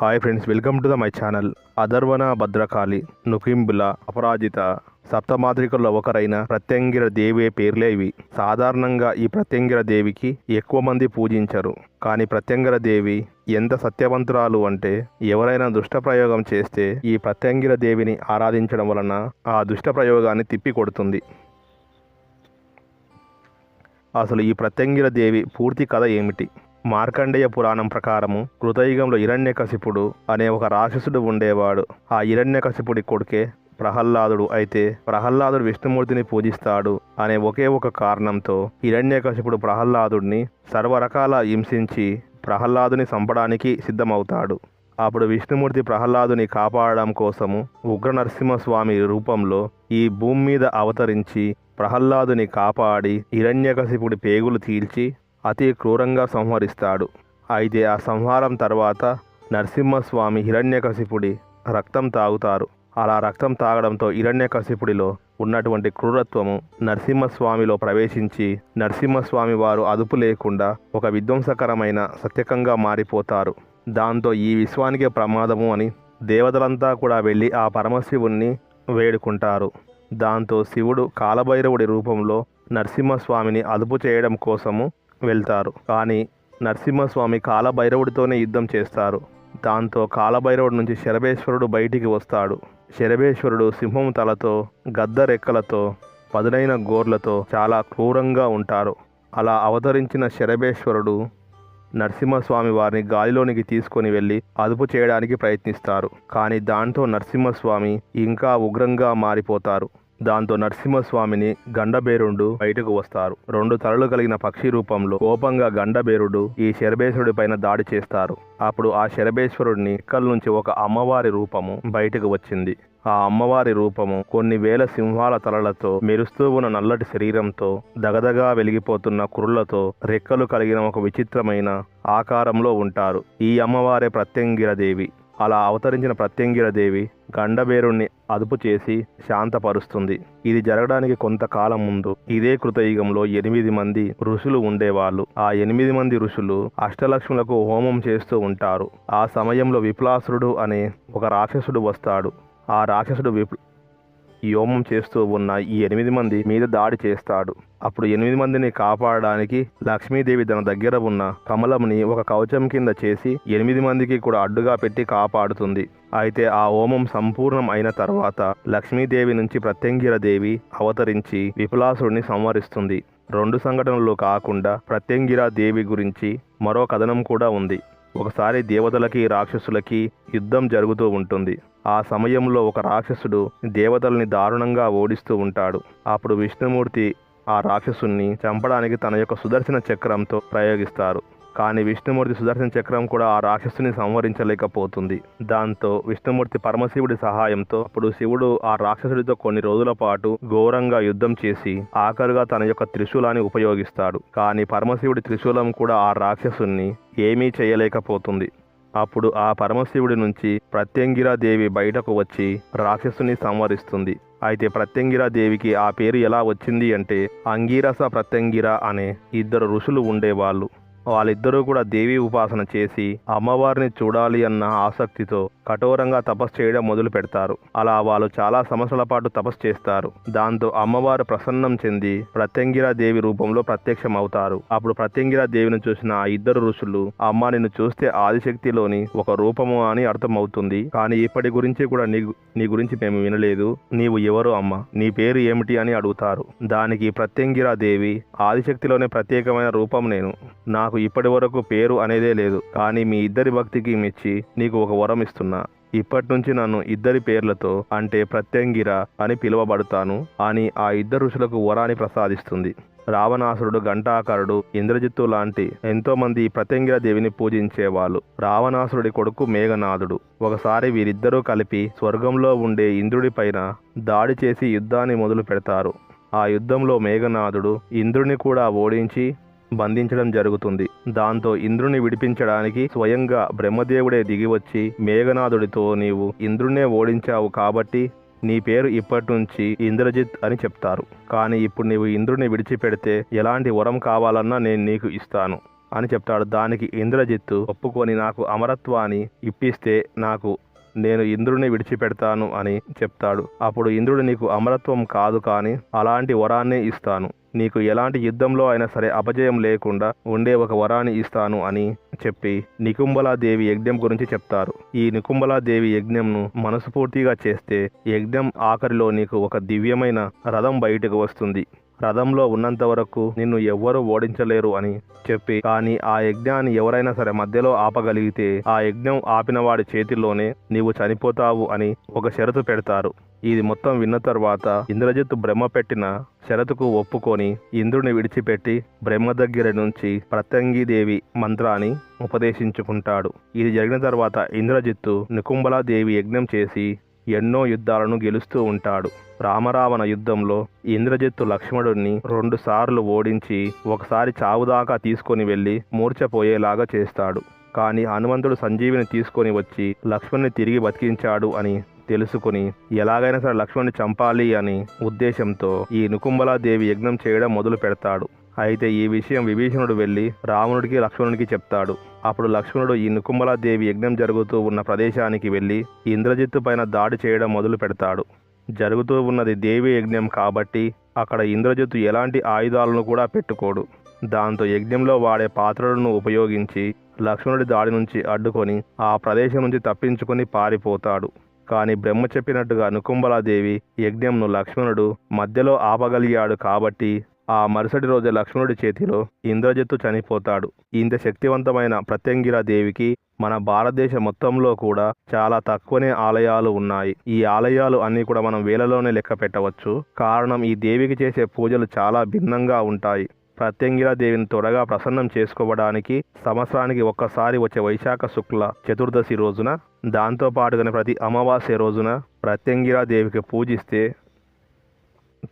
Hi friends welcome to the my channel. Atharvana Bhadrakali నుకింబుల Aparajita సప్తమాత్రికల్లో ఒకరైన ప్రత్యంగిర దేవి పేర్లే ఇవి. సాధారణంగా ఈ ప్రత్యంగిర దేవికి ఎక్కువ మంది పూజించరు. కానీ ప్రత్యంగిర దేవి ఎంత సత్యవంతురాలు అంటే ఎవరైనా దుష్ట ప్రయోగం చేస్తే ఈ ప్రత్యంగిర దేవిని ఆరాధించడం వలన ఆ దుష్ట ప్రయోగాన్ని తిప్పికొడుతుంది. అసలు ఈ ప్రత్యంగిర దేవి పూర్తి కథ ఏమిటి? మార్కండేయ పురాణం ప్రకారము కృతయుగంలో హిరణ్యకశిపుడు అనే ఒక రాక్షసుడు ఉండేవాడు. ఆ హిరణ్యకశిపుడి కొడుకే ప్రహ్లాదుడు అయితే ప్రహ్లాదుడు విష్ణుమూర్తిని పూజిస్తాడు అనే ఒకే ఒక కారణంతో హిరణ్యకశిపుడు ప్రహ్లాదుడిని సర్వరకాల హింసించి ప్రహ్లాదుని చంపడానికి సిద్ధమవుతాడు. అప్పుడు విష్ణుమూర్తి ప్రహ్లాదుని కాపాడడం కోసము ఉగ్ర నరసింహస్వామి రూపంలో ఈ భూమి మీద అవతరించి ప్రహ్లాదుని కాపాడి హిరణ్యకశిపుడి పేగులు తీల్చి అతి క్రూరంగా సంహరిస్తాడు. అయితే ఆ సంహారం తర్వాత నరసింహస్వామి హిరణ్యకశిపుడి రక్తం తాగుతారు. అలా రక్తం తాగడంతో హిరణ్యకశిపుడిలో ఉన్నటువంటి క్రూరత్వము నరసింహస్వామిలో ప్రవేశించి నరసింహస్వామి వారు అదుపు లేకుండా ఒక విధ్వంసకరమైన సత్యకంగా మారిపోతారు. దాంతో ఈ విశ్వానికే ప్రమాదము అని దేవతలంతా కూడా వెళ్ళి ఆ పరమశివుణ్ణి వేడుకుంటారు. దాంతో శివుడు కాలభైరవుడి రూపంలో నరసింహస్వామిని అదుపు చేయడం కోసము వెళ్తారు. కానీ నరసింహస్వామి కాలభైరవుడితోనే యుద్ధం చేస్తారు. దాంతో కాలభైరవుడి నుంచి శరభేశ్వరుడు బయటికి వస్తాడు. శరభేశ్వరుడు సింహం తలతో గద్ద రెక్కలతో పదునైన గోర్లతో చాలా క్రూరంగా ఉంటారు. అలా అవతరించిన శరభేశ్వరుడు నరసింహస్వామి వారిని గాలిలోనికి తీసుకొని వెళ్ళి అదుపు చేయడానికి ప్రయత్నిస్తారు. కానీ దాంతో నరసింహస్వామి ఇంకా ఉగ్రంగా మారిపోతారు. దాంతో నరసింహస్వామిని గండబేరుండు బయటకు వస్తారు. రెండు తలలు కలిగిన పక్షి రూపంలో కోపంగా గండబేరుడు ఈ శరభేశ్వరుడి పైన దాడి చేస్తారు. అప్పుడు ఆ శరభేశ్వరుడిని ఇక్కల నుంచి ఒక అమ్మవారి రూపము బయటకు వచ్చింది. ఆ అమ్మవారి రూపము కొన్ని వేల సింహాల తలలతో మెరుస్తూ ఉన్న నల్లటి శరీరంతో దగదగా వెలిగిపోతున్న కురులతో రెక్కలు కలిగిన ఒక విచిత్రమైన ఆకారంలో ఉంటారు. ఈ అమ్మవారే ప్రత్యంగిరదేవి. అలా అవతరించిన ప్రత్యంగిర దేవి గండబేరుణ్ణి అదుపు చేసి శాంతపరుస్తుంది. ఇది జరగడానికి కొంతకాలం ముందు ఇదే కృతయుగంలో ఎనిమిది మంది ఋషులు ఉండేవాళ్ళు. ఆ ఎనిమిది మంది ఋషులు అష్టలక్ష్ములకు హోమం చేస్తూ ఉంటారు. ఆ సమయంలో విప్లాసురుడు అనే ఒక రాక్షసుడు వస్తాడు. ఆ రాక్షసుడు విప్ ఈ హోమం చేస్తూ ఉన్న ఈ ఎనిమిది మంది మీద దాడి చేస్తాడు. అప్పుడు ఎనిమిది మందిని కాపాడడానికి లక్ష్మీదేవి తన దగ్గర ఉన్న కమలంని ఒక కవచం కింద చేసి ఎనిమిది మందికి కూడా అడ్డుగా పెట్టి కాపాడుతుంది. అయితే ఆ హోమం సంపూర్ణం అయిన తర్వాత లక్ష్మీదేవి నుంచి ప్రత్యంగిర దేవి అవతరించి విపులాసుడిని సంహరిస్తుంది. రెండు సంఘటనలు కాకుండా ప్రత్యంగిర దేవి గురించి మరో కథనం కూడా ఉంది. ఒకసారి దేవతలకి రాక్షసులకి యుద్ధం జరుగుతూ ఉంటుంది. ఆ సమయంలో ఒక రాక్షసుడు దేవతల్ని దారుణంగా ఓడిస్తూ ఉంటాడు. అప్పుడు విష్ణుమూర్తి ఆ రాక్షసుణ్ణి చంపడానికి తన యొక్క సుదర్శన చక్రంతో ప్రయోగిస్తారు. కానీ విష్ణుమూర్తి సుదర్శన చక్రం కూడా ఆ రాక్షసుని సంహరించలేకపోతుంది దాంతో విష్ణుమూర్తి పరమశివుడి సహాయంతో అప్పుడు శివుడు ఆ రాక్షసుడితో కొన్ని రోజుల పాటు ఘోరంగా యుద్ధం చేసి ఆఖరుగా తన యొక్క త్రిశూలాన్ని ఉపయోగిస్తాడు. కానీ పరమశివుడి త్రిశూలం కూడా ఆ రాక్షసుని ఏమీ చేయలేకపోతుంది. అప్పుడు ఆ పరమశివుడి నుంచి ప్రత్యంగిరా దేవి బయటకు వచ్చి రాక్షసుని సంవరిస్తుంది. అయితే ప్రత్యంగిరా దేవికి ఆ పేరు ఎలా వచ్చింది అంటే అంగీరస ప్రత్యంగిర అనే ఇద్దరు ఋషులు ఉండేవాళ్ళు. వాళ్ళిద్దరూ కూడా దేవి ఉపాసన చేసి అమ్మవారిని చూడాలి అన్న ఆసక్తితో కఠోరంగా తపస్సు చేయడం మొదలు పెడతారు. అలా వాళ్ళు చాలా సంవత్సరాల పాటు తపస్సు చేస్తారు. దాంతో అమ్మవారు ప్రసన్నం చెంది ప్రత్యంగిరా దేవి రూపంలో ప్రత్యక్షం అవుతారు అప్పుడు ప్రత్యంగిరా దేవిని చూసిన ఆ ఇద్దరు ఋషులు అమ్మ నిన్ను చూస్తే ఆదిశక్తిలోని ఒక రూపము అని అర్థమవుతుంది. కానీ ఇప్పటి గురించి కూడా నీ నీ గురించి మేము వినలేదు. నీవు ఎవరు అమ్మ? నీ పేరు ఏమిటి? అని అడుగుతారు. దానికి ప్రత్యంగిరా దేవి ఆదిశక్తిలోనే ప్రత్యేకమైన రూపం నేను. నాకు ఇప్పటి వరకు పేరు అనేదే లేదు. కానీ మీ ఇద్దరి భక్తికి మెచ్చి నీకు ఒక వరం ఇస్తున్నా. ఇప్పటి నుంచి నన్ను ఇద్దరి పేర్లతో అంటే ప్రత్యంగిర అని పిలువబడతాను. అని ఆ ఇద్దరు ఋషులకు వరాన్ని ప్రసాదిస్తుంది. రావణాసురుడు ఘంటాకరుడు ఇంద్రజిత్తు లాంటి ఎంతోమంది ప్రత్యంగిర దేవిని పూజించేవాళ్ళు. రావణాసురుడి కొడుకు మేఘనాథుడు. ఒకసారి వీరిద్దరూ కలిపి స్వర్గంలో ఉండే ఇంద్రుడి పైన దాడి చేసి యుద్ధాన్ని మొదలు పెడతారు ఆ యుద్ధంలో మేఘనాథుడు ఇంద్రుని కూడా ఓడించి బంధించడం జరుగుతుంది. దాంతో ఇంద్రుని విడిపించడానికి స్వయంగా బ్రహ్మదేవుడే దిగివచ్చి మేఘనాథుడితో నీవు ఇంద్రునే ఓడించావు కాబట్టి నీ పేరు ఇప్పటి నుంచి ఇంద్రజిత్ అని చెప్తారు. కానీ ఇప్పుడు నీవు ఇంద్రుని విడిచిపెడితే ఎలాంటి వరం కావాలన్నా నేను నీకు ఇస్తాను అని చెప్తాడు. దానికి ఇంద్రజిత్తు ఒప్పుకొని నాకు అమరత్వాన్ని ఇప్పిస్తే నాకు నేను ఇంద్రుని విడిచిపెడతాను అని చెప్తాడు. అప్పుడు ఇంద్రుడు నీకు అమరత్వం కాదు కానీ అలాంటి వరాన్నే ఇస్తాను. నీకు ఎలాంటి యుద్ధంలో అయినా సరే అపజయం లేకుండా ఉండే ఒక వరాన్ని ఇస్తాను అని చెప్పి నికుంబలాదేవి యజ్ఞం గురించి చెప్తారు. ఈ నికుంబలాదేవి యజ్ఞంను మనస్ఫూర్తిగా చేస్తే యజ్ఞం ఆఖరిలో నీకు ఒక దివ్యమైన రథం బయటకు వస్తుంది. రథంలో ఉన్నంత వరకు నిన్ను ఎవ్వరూ ఓడించలేరు అని చెప్పి కానీ ఆ యజ్ఞాన్ని ఎవరైనా సరే మధ్యలో ఆపగలిగితే ఆ యజ్ఞం ఆపిన వాడి చేతిలోనే నీవు చనిపోతావు అని ఒక షరతు పెడతారు. ఇది మొత్తం విన్న తర్వాత ఇంద్రజిత్తు బ్రహ్మ పెట్టిన షరతుకు ఒప్పుకొని ఇంద్రుని విడిచిపెట్టి బ్రహ్మ దగ్గర నుంచి ప్రత్యంగిదేవి మంత్రాన్ని ఉపదేశించుకుంటాడు. ఇది జరిగిన తర్వాత ఇంద్రజిత్తు నికుంబలాదేవి యజ్ఞం చేసి ఎన్నో యుద్ధాలను గెలుస్తూ ఉంటాడు. రామరావణ యుద్ధంలో ఇంద్రజిత్తు లక్ష్మణుడిని రెండుసార్లు ఓడించి ఒకసారి చావుదాకా తీసుకొని వెళ్ళి మూర్చపోయేలాగా చేస్తాడు. కానీ హనుమంతుడు సంజీవిని తీసుకొని వచ్చి లక్ష్మణ్ని తిరిగి బతికించాడు అని తెలుసుకుని ఎలాగైనా సరే లక్ష్మణ్ణి చంపాలి అని ఉద్దేశంతో ఈ నుకుంబలాదేవి యజ్ఞం చేయడం మొదలు పెడతాడు అయితే ఈ విషయం విభీషణుడు వెళ్ళి రావణుడికి లక్ష్మణుడికి చెప్తాడు. అప్పుడు లక్ష్మణుడు ఈ నికుంబలాదేవి యజ్ఞం జరుగుతూ ఉన్న ప్రదేశానికి వెళ్ళి ఇంద్రజిత్తు పైన దాడి చేయడం మొదలు పెడతాడు. జరుగుతూ ఉన్నది దేవి యజ్ఞం కాబట్టి అక్కడ ఇంద్రజిత్తు ఎలాంటి ఆయుధాలను కూడా పెట్టుకోడు. దాంతో యజ్ఞంలో వాడే పాత్రలను ఉపయోగించి లక్ష్మణుడి దాడి నుంచి అడ్డుకొని ఆ ప్రదేశం నుంచి తప్పించుకొని పారిపోతాడు. కానీ బ్రహ్మ చెప్పినట్టుగా నుకుంబలాదేవి యజ్ఞంను లక్ష్మణుడు మధ్యలో ఆపగలిగాడు కాబట్టి ఆ మరుసటి రోజు లక్ష్మణుడి చేతిలో ఇంద్రజిత్తు చనిపోతాడు. ఇంత శక్తివంతమైన ప్రత్యంగిరా దేవికి మన భారతదేశం మొత్తంలో కూడా చాలా తక్కువనే ఆలయాలు ఉన్నాయి. ఈ ఆలయాలు అన్నీ కూడా మనం వేలలోనే లెక్క పెట్టవచ్చు. కారణం ఈ దేవికి చేసే పూజలు చాలా భిన్నంగా ఉంటాయి. ప్రత్యంగిరా దేవిని త్వరగా ప్రసన్నం చేసుకోవడానికి సంవత్సరానికి ఒక్కసారి వచ్చే వైశాఖ శుక్ల చతుర్దశి రోజున దాంతో పాటుగానే ప్రతి అమావాస్య రోజున ప్రత్యంగిరా దేవికి పూజిస్తే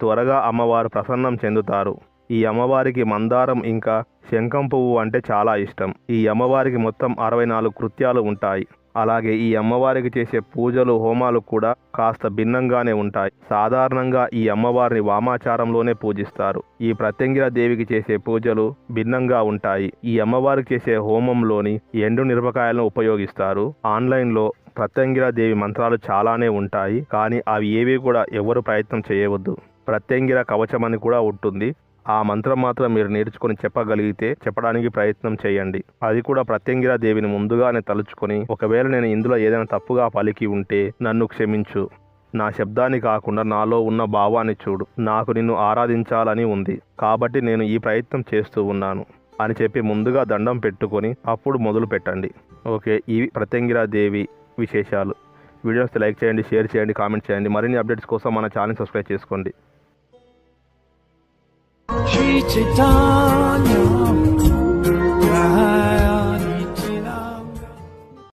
త్వరగా అమ్మవారు ప్రసన్నం చెందుతారు. ఈ అమ్మవారికి మందారం ఇంకా శంఖం పువ్వు అంటే చాలా ఇష్టం. ఈ అమ్మవారికి మొత్తం అరవై నాలుగు కృత్యాలు ఉంటాయి. అలాగే ఈ అమ్మవారికి చేసే పూజలు హోమాలు కూడా కాస్త భిన్నంగానే ఉంటాయి. సాధారణంగా ఈ అమ్మవారిని వామాచారంలోనే పూజిస్తారు. ఈ ప్రత్యంగిర దేవికి చేసే పూజలు భిన్నంగా ఉంటాయి. ఈ అమ్మవారికి చేసే హోమంలోని ఎండు మిరపకాయలను ఉపయోగిస్తారు. ఆన్లైన్లో ప్రత్యంగిర దేవి మంత్రాలు చాలానే ఉంటాయి కానీ అవి ఏవి కూడా ఎవరు ప్రయత్నం చేయవద్దు. ప్రత్యంగిర కవచం అని కూడా ఉంటుంది. ఆ మంత్రం మాత్రం మీరు నేర్చుకుని చెప్పగలిగితే చెప్పడానికి ప్రయత్నం చేయండి. అది కూడా ప్రత్యంగిరా దేవిని ముందుగానే తలుచుకొని ఒకవేళ నేను ఇందులో ఏదైనా తప్పుగా పలికి ఉంటే నన్ను క్షమించు. నా శబ్దాన్ని కాకుండా నాలో ఉన్న భావాన్ని చూడు. నాకు నిన్ను ఆరాధించాలని ఉంది. కాబట్టి నేను ఈ ప్రయత్నం చేస్తూ ఉన్నాను. అని చెప్పి ముందుగా దండం పెట్టుకొని అప్పుడు మొదలు పెట్టండి. ఓకే ఇవి ప్రత్యంగిరా దేవి విశేషాలు. వీడియోస్ లైక్ చేయండి షేర్ చేయండి కామెంట్ చేయండి. మరిన్ని అప్డేట్స్ కోసం మన ఛానల్ సబ్స్క్రైబ్ చేసుకోండి. 빛이 다녀.